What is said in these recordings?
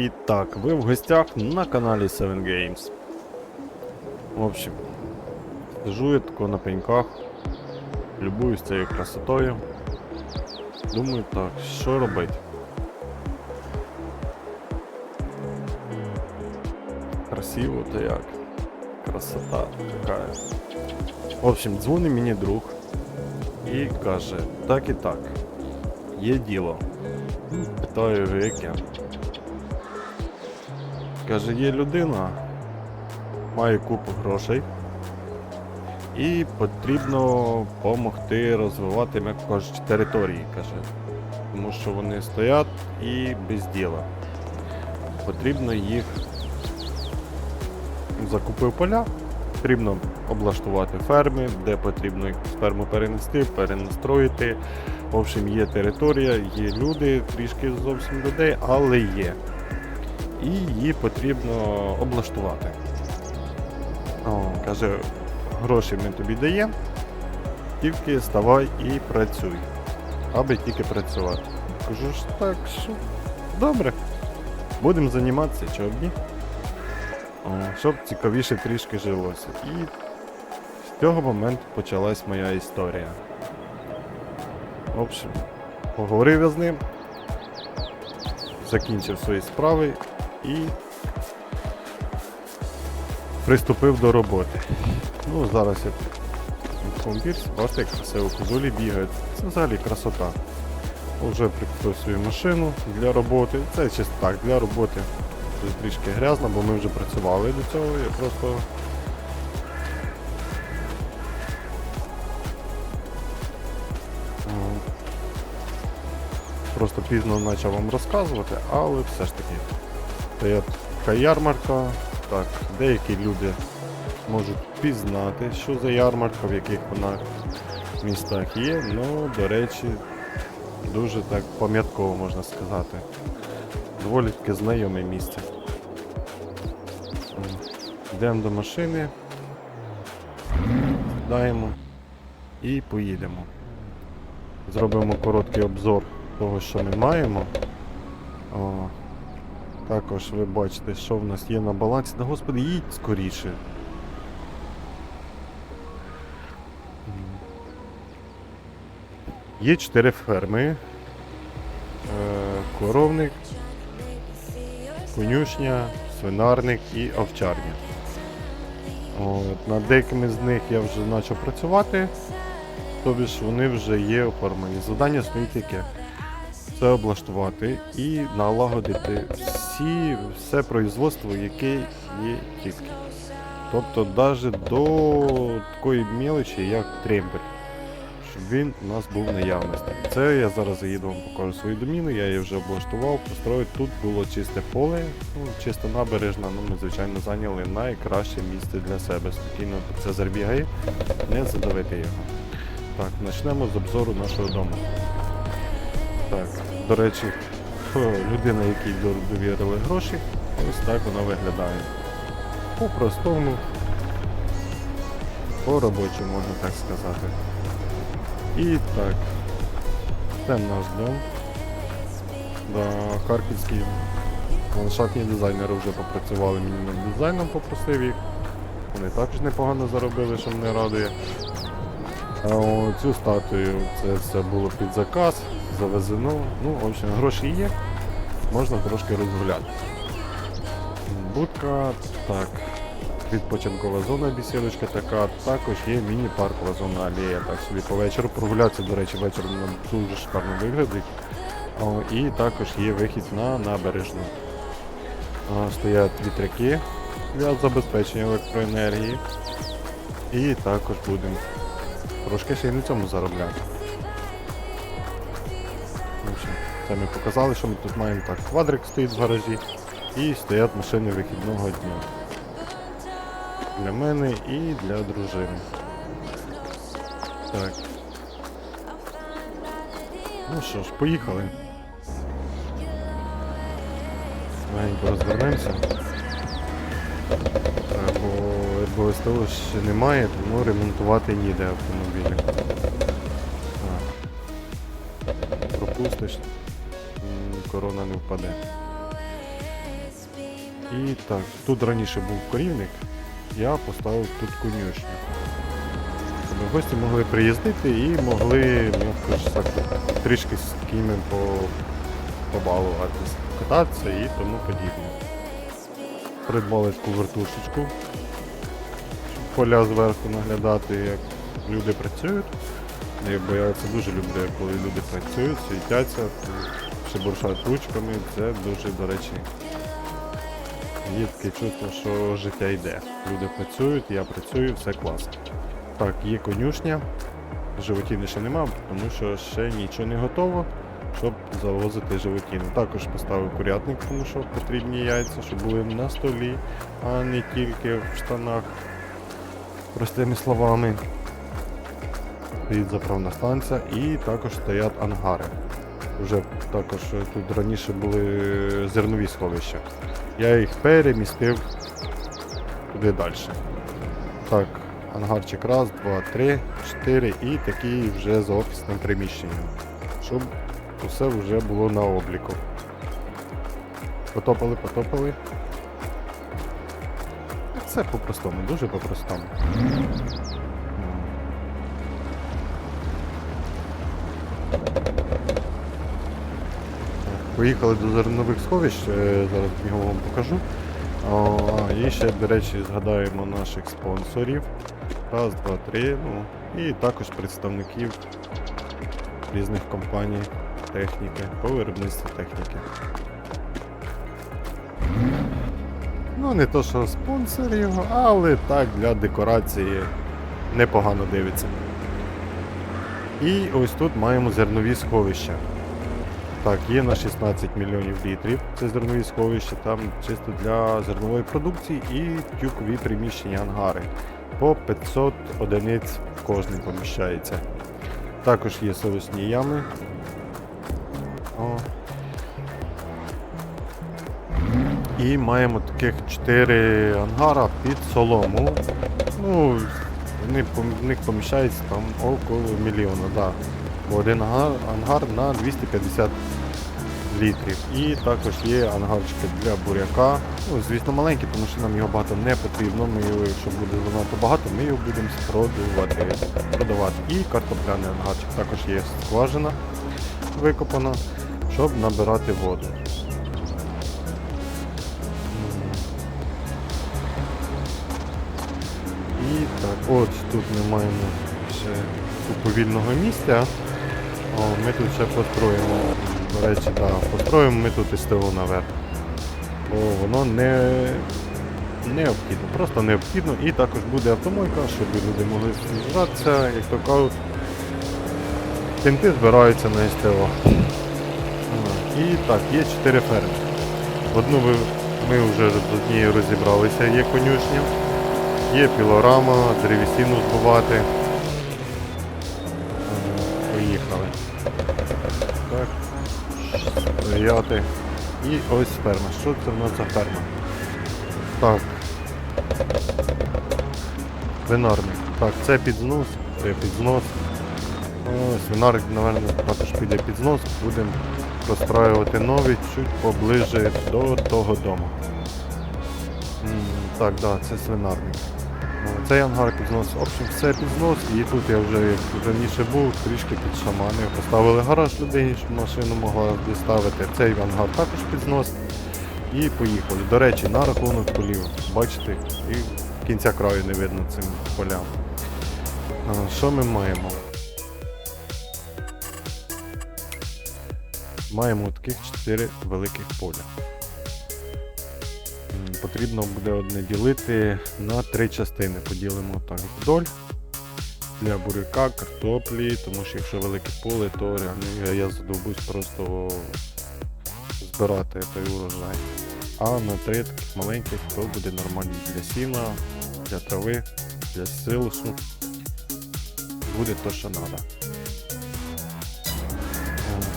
І так, ви в гостях на каналі 7 Games. В общем, сижу я тако на пеньках, любуюсь цією красотою. Думаю, так, що робити? Красиво то як. Красота така. В общем, дзвонить мені друг і каже, так і так, є діло. Питаю, яке. Каже, є людина, має купу грошей, і потрібно допомогти розвивати, як кажуть, території, каже. Тому що вони стоять і без діла. Потрібно їх закупив поля, потрібно облаштувати ферми, де потрібно з перенести, перенастроїти. В общем, є територія, є люди, трішки зовсім людей, але є і її потрібно облаштувати. О, каже, гроші ми тобі даємо, тільки ставай і працюй. Аби тільки працювати. Кажу ж так, що добре. Будемо займатися, чого ні. О, щоб цікавіше трішки жилося. І з цього моменту почалась моя історія. В общем, поговорив я з ним, закінчив свої справи і приступив до роботи. Ну, зараз компірсі, бачите, як красиво козулі бігають. Це взагалі красота. Вже прикупив свою машину для роботи. Це чисто так, для роботи. Тут трішки грязно, бо ми вже працювали до цього. Я просто. Просто пізно почав вам розказувати, але все ж таки. Це така ярмарка. Так, деякі люди можуть пізнати, що за ярмарка, в яких вона містах є. Ну, до речі, дуже так пам'ятково можна сказати. Доволі таки знайоме місце. Йдемо до машини, сідаємо і поїдемо. Зробимо короткий обзор того, що ми маємо. Також ви бачите, що в нас є на балансі. Да господи, їдь скоріше. Є чотири ферми. Е, коровник, конюшня, свинарник і овчарня. От, над деякими з них я вже почав працювати, тобі ж вони вже є оформлені. Завдання стоїть яке? Це облаштувати і налагодити всі, все производство, яке є тільки. Тобто навіть до такої мелочі, як трембель, щоб він у нас був наявності. Це я зараз заїду вам покажу свою доміну, я її вже облаштував, построїв. Тут було чисте поле, ну, чисто набережна, ну ми звичайно зайняли найкраще місце для себе. Спокійно це забігає, не задавити його. Так, почнемо з обзору нашого дому. Так, до речі, людина, якій довірили гроші, ось так вона виглядає. По-простому, по-робочому, можна так сказати. І так, це наш дом. Да, харківські ландшафтні дизайнери вже попрацювали над дизайном, попросив їх. Вони також непогано заробили, що мене радує. А цю статую це все було під заказ, завезено. Ну, в общем, гроші є, можна трошки розгуляти. Будка, так. Відпочинкова зона, бісідочка така, також є міні-паркова зона алея. Так собі по вечору прогулятися, до речі, вечором дуже шикарно виглядить. І також є вихід на набережну. А, Стоять вітряки для забезпечення електроенергії. І також будемо трошки ще й на цьому заробляти. Це ми показали, що ми тут маємо так. Квадрик стоїть в гаражі і стоять машини вихідного дня. Для мене і для дружини. Так. Ну що ж, поїхали. Маленько розвернемося. Бо РБСТО ще немає, тому ремонтувати ніде автомобілі. Пропустиш, корона не впаде. І так, тут раніше був корівник, я поставив тут конюшню. Щоб гості могли приїздити і могли, м'яко так, трішки з кіньми по, побалуватись, кататися і тому подібне. Придбали таку вертушечку, щоб поля зверху наглядати, як люди працюють. Бо я це дуже люблю, коли люди працюють, світяться, шебуршать ручками, це дуже, до речі, є чувство, що життя йде. Люди працюють, я працюю, все класно. Так, є конюшня, животіни ще нема, тому що ще нічого не готово, щоб завозити животіни. Також поставив курятник, тому що потрібні яйця, щоб були на столі, а не тільки в штанах. Простими словами. Стоїть заправна станція і також стоять ангари. Уже також е, тут раніше були зернові сховища. Я їх перемістив туди далі. Так, ангарчик раз, два, три, чотири і такий вже за офісним приміщенням. Щоб усе вже було на обліку. Потопали, потопали. Це по-простому, дуже по-простому. Поїхали до зернових сховищ, е, зараз його вам покажу. О, і ще, до речі, згадаємо наших спонсорів. Раз, два, три. Ну, і також представників різних компаній техніки, по виробництву техніки. Ну, не то, що спонсорів, але так для декорації непогано дивиться. І ось тут маємо зернові сховища. Так, є на 16 мільйонів літрів. Це зернові сховища, там чисто для зернової продукції і тюкові приміщення ангари. По 500 одиниць в кожний поміщається. Також є совісні ями. О. І маємо таких 4 ангара під солому. Ну, в них поміщається там около мільйона, да. Один ангар, на 250 літрів. І також є ангарчики для буряка. Ну, звісно, маленький, тому що нам його багато не потрібно. Ми його, якщо буде занадто багато, ми його будемо продавати. продавати. І картопляний ангарчик. Також є скважина викопана, щоб набирати воду. І так, от тут ми маємо ще купу вільного місця. О, ми тут ще построїмо. До речі, да, построїмо ми тут СТО наверх. Бо воно не необхідно, просто необхідно. І також буде автомойка, щоб люди могли з'їжджатися, як то кажуть. Кінти збираються на СТО. І так, є 4 ферми. Одну ми вже з однією розібралися, є конюшня, є пілорама, древесину збувати. 9. І ось ферма. Що це в нас за ферма? Так. Винарник. Так, це під знос, це під знос. Ось, Винарник, мабуть, також піде під знос. Будемо розстраювати новий чуть поближе до того дому. М -м, так, да, це свинарник. О, Цей ангар під знос. В общем, все під знос. І тут я вже як раніше був, трішки під шаманив. Поставили гараж людині, щоб машину могла доставити. Цей ангар також під знос. І поїхали. До речі, на рахунок полів. Бачите, і кінця краю не видно цим полям. Що ми маємо? Маємо таких 4 великих поля. Потрібно буде одне ділити на три частини. Поділимо так вдоль для буряка, картоплі, тому що якщо велике поле, то реально я, задовбусь просто збирати той урожай. А на три таких маленьких то буде нормально для сіна, для трави, для силосу. Буде то, що треба.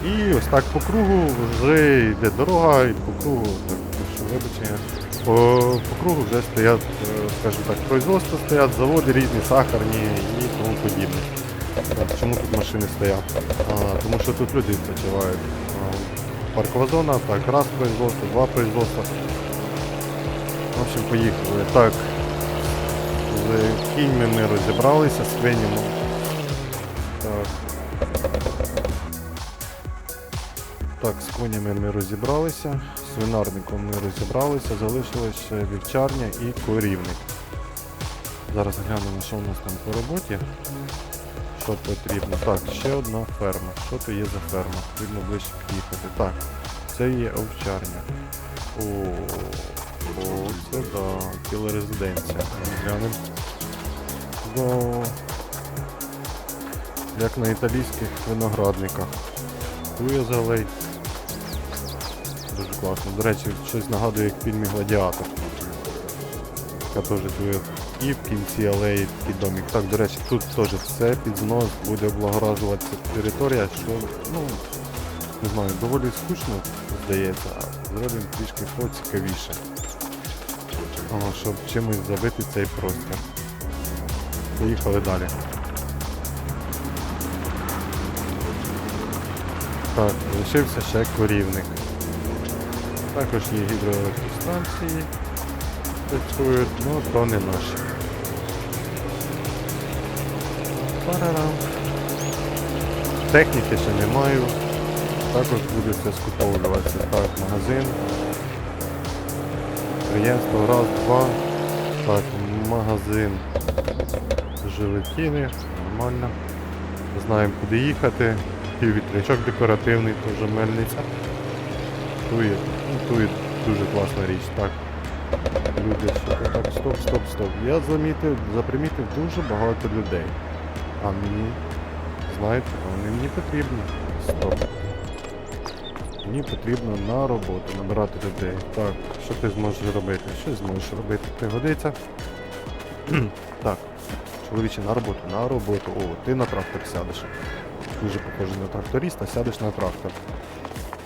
І ось так по кругу вже йде дорога, і по кругу, так, прошу вибачення, по, кругу вже стоять, е, скажімо так, производства стоять, заводи різні, сахарні і тому подібне. Чому тут машини стоять? А, тому що тут люди відпочивають. Паркова зона, так, раз производство, два производства. В общем, поїхали. Так. З кіньми ми розібралися, з свинями. Так, з конями ми розібралися, з свинарником ми розібралися, залишилось ще вівчарня і корівник. Зараз глянемо, що у нас там по роботі. Що потрібно. Так, ще одна ферма. Що то є за ферма? Потрібно ближче під'їхати. Так, це є овчарня. О, о, це да, тілорезиденція. Глянемо. Ну, як на італійських виноградниках. Тує залей. Дуже класно. До речі, щось нагадує як в фільмі Гладіатор. Яка теж тує і в кінці алеї такий домик. Так, до речі, тут теж все під знос буде облагоражуватися територія, що, ну, не знаю, доволі скучно здається, а зробимо трішки поцікавіше. О, щоб чимось забити цей простір. Поїхали далі. Так, лишився ще корівник. Також є гідроелектростанції. Працюють, ну то не наші. Парарам. Техніки ще не маю. Також буде все скуповуватися. Так, магазин. Підприємство, раз, два. Так, магазин жилетіни, нормально. Знаємо куди їхати. Піввітрячок декоративний, теж мельниця. Тує, ну, тує дуже класна річ. Так. Люди, то так, стоп, стоп, стоп. Я замітив, запримітив дуже багато людей. А мені, знаєте, вони мені потрібні. Стоп. Мені потрібно на роботу набирати людей. Так, що ти зможеш робити? Що зможеш робити? Пригодиться. так, чоловіче, на роботу, на роботу. О, ти на трактор сядеш. Дуже похоже на тракториста, сядеш на трактор.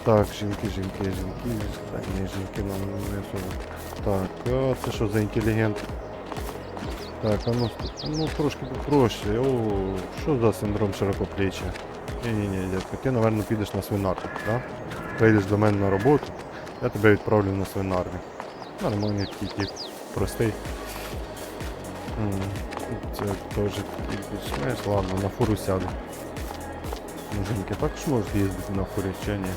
Так, жінки, жінки, жінки. Так, ні, жінки нам не особо. Так, а це що за інтелігент? Так, а ну, ну трошки попроще. О, що за синдром широкоплеччя? Ні-ні-ні, дядько, ти, напевно, підеш на свинарник, так? Прийдеш до мене на роботу, я тебе відправлю на свинарник. Нормальний тип, простий. Це теж більш-менш, ладно, на фуру сяду. Муженьки також можуть їздити на фурі чи ні?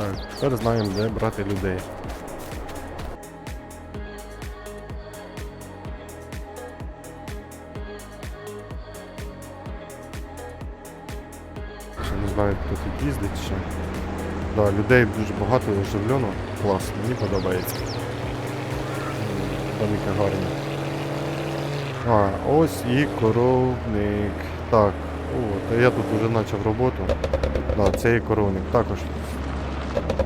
Так, тепер знаємо, де брати людей. Ще не знаю, хто тут їздить ще. Да, людей дуже багато оживлено. Клас, мені подобається. М, Домики гарні. А, ось і коровник. Так, о, то я тут вже почав роботу. Да, це і коровник. Також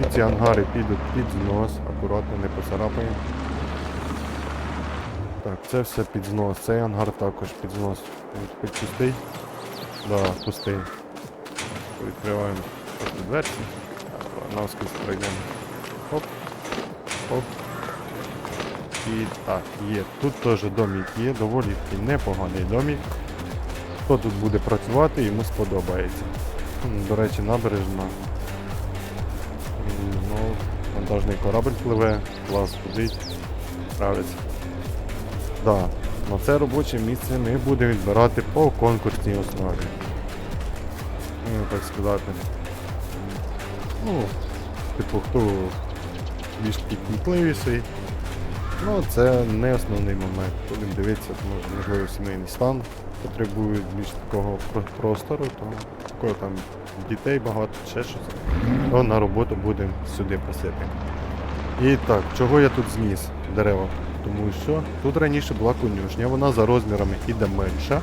і ці ангари підуть під знос, акуратно не поцарапаємо. Так, це все під знос. Цей ангар також під знос. Він пустий? Да, пустий. Відкриваємо дверці. Так, навскіз пройдемо. Хоп. Хоп. І так, є. Тут теж домик є, доволі непоганий домик. Хто тут буде працювати, йому сподобається. До речі, набережна. Ну, вантажний корабль пливе, клас ходить, справиться. Да, на це робоче місце ми будемо відбирати по конкурсній основі. Ну, так сказати. Ну, типу, хто більш такий кмітливіший. Ну, це не основний момент. Будемо дивитися, може, можливо, сімейний стан потребує більш такого простору, то такого там дітей багато, ще щось. То на роботу будемо сюди просити. І так, чого я тут зніс дерева? Тому що тут раніше була конюшня, вона за розмірами іде менша.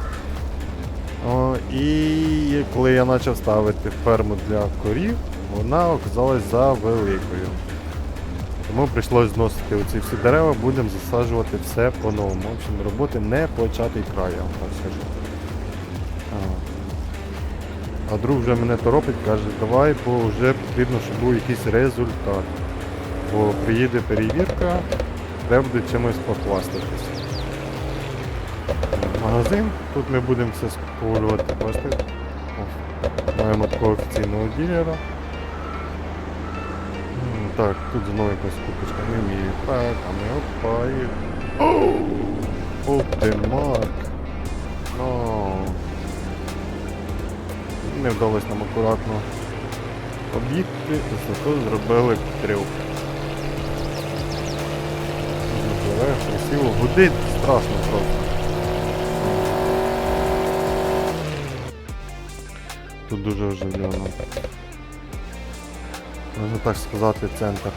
О, і коли я почав ставити ферму для корів, вона оказалась за великою. Тому прийшлось зносити оці всі дерева, будемо засаджувати все по-новому. В общем, роботи не початий край, так скажу. А, друг вже мене торопить, каже, давай, бо вже потрібно, щоб був якийсь результат. Бо приїде перевірка, треба буде чимось похвастатись. Магазин, тут ми будемо все скуповувати, бачите? Маємо такого офіційного ділера. Так, тут знову якась купочка не вмію. Так, а ми опа і... Оу! Ух ти, мак! Ну... Не вдалося нам акуратно об'їхати, зато зробили трюк. Красиво, гудить, страшно просто. Тут дуже оживлено. Можна так сказати, центр.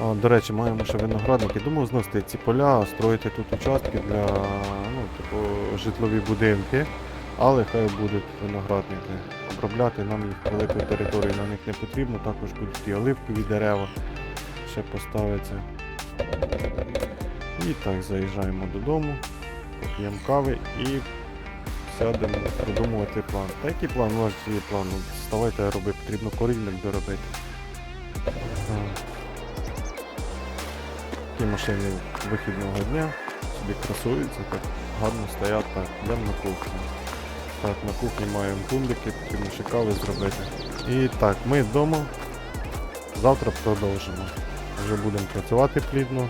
А, до речі, маємо ще виноградники. Думав зносити ці поля, строїти тут участки для ну, типу, житлові будинки. Але хай будуть виноградники. Обробляти нам їх великої території на них не потрібно, також будуть і оливкові дерева ще поставиться. І так, заїжджаємо додому, поп'ємо кави і сядемо продумувати план. Та який план? У вас є план. Ну, Вставайте робити, потрібно корінник доробити. Так. Такі машини вихідного дня собі красуються, так гарно стоять, так, йдемо на кухню. Так, на кухні маємо тумбики, потрібно ще кави зробити. І так, ми вдома. Завтра продовжимо. Вже будемо працювати плідно,